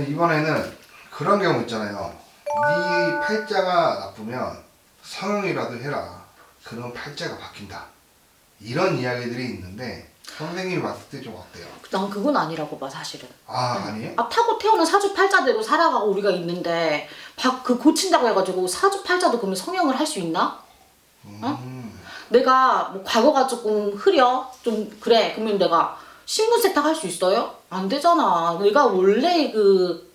이번에는 그런 경우 있잖아요. 네 팔자가 나쁘면 성형이라도 해라. 그럼 팔자가 바뀐다. 이런 이야기들이 있는데 선생님이 봤을 때 좀 어때요? 난 그건 아니라고 봐 사실은. 아 아니에요? 아 타고 태어난 사주 팔자대로 살아가고 우리가 있는데 박그 고친다고 해가지고 사주 팔자도 그러면 성형을 할 수 있나? 음. 내가 뭐 과거가 조금 흐려 좀 그래 그러면 내가 신분 세탁 할 수 있어요? 안 되잖아. 내가 원래 그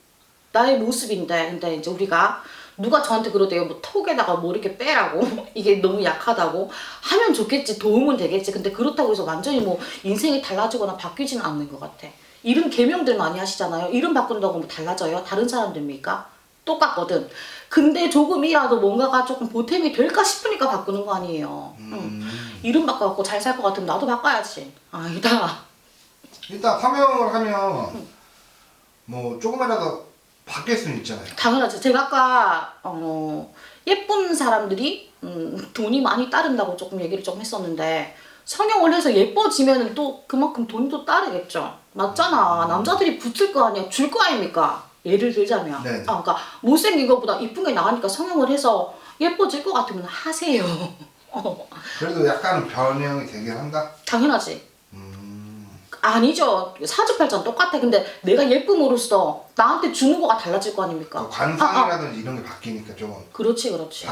나의 모습인데 근데 이제 우리가 누가 저한테 그러대요. 뭐 턱에다가 뭐 이렇게 빼라고 이게 너무 약하다고 하면 좋겠지 도움은 되겠지. 근데 그렇다고 해서 완전히 뭐 인생이 달라지거나 바뀌지는 않는 것 같아. 이름 개명들 많이 하시잖아요. 이름 바꾼다고 뭐 달라져요? 다른 사람들입니까? 똑같거든. 근데 조금이라도 뭔가가 조금 보탬이 될까 싶으니까 바꾸는 거 아니에요. 응. 음. 이름 바꿔갖고 잘 살 것 같으면 나도 바꿔야지. 아니다. 일단 성형을 하면 뭐 조금이라도 바뀔 수는 있잖아요. 당연하지. 제가 아까 어, 예쁜 사람들이 음, 돈이 많이 따른다고 조금 얘기를 좀 했었는데 성형을 해서 예뻐지면 또 그만큼 또 따르겠죠. 맞잖아. 남자들이 붙을 거 아니야. 줄 거 아닙니까? 예를 들자면. 네. 아, 그러니까 못생긴 것보다 이쁜 게 나으니까 성형을 해서 예뻐질 것 같으면 하세요. 어, 그래도 약간은 변형이 되긴 한다. 당연하지. 음. 아니죠. 사주팔자는 똑같아. 근데 내가 예쁨으로써 나한테 주는 거가 달라질 거 아닙니까? 그 관상이라든지 이런 게 바뀌니까 좀 그렇지, 그렇지.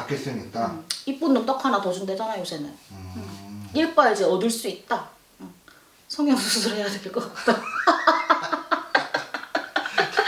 있다. 음, 이쁜 놈 떡 하나 더 준대잖아 요새는. 음. 예뻐야지 얻을 수 있다. 응. 성형 수술해야 될 것 같다.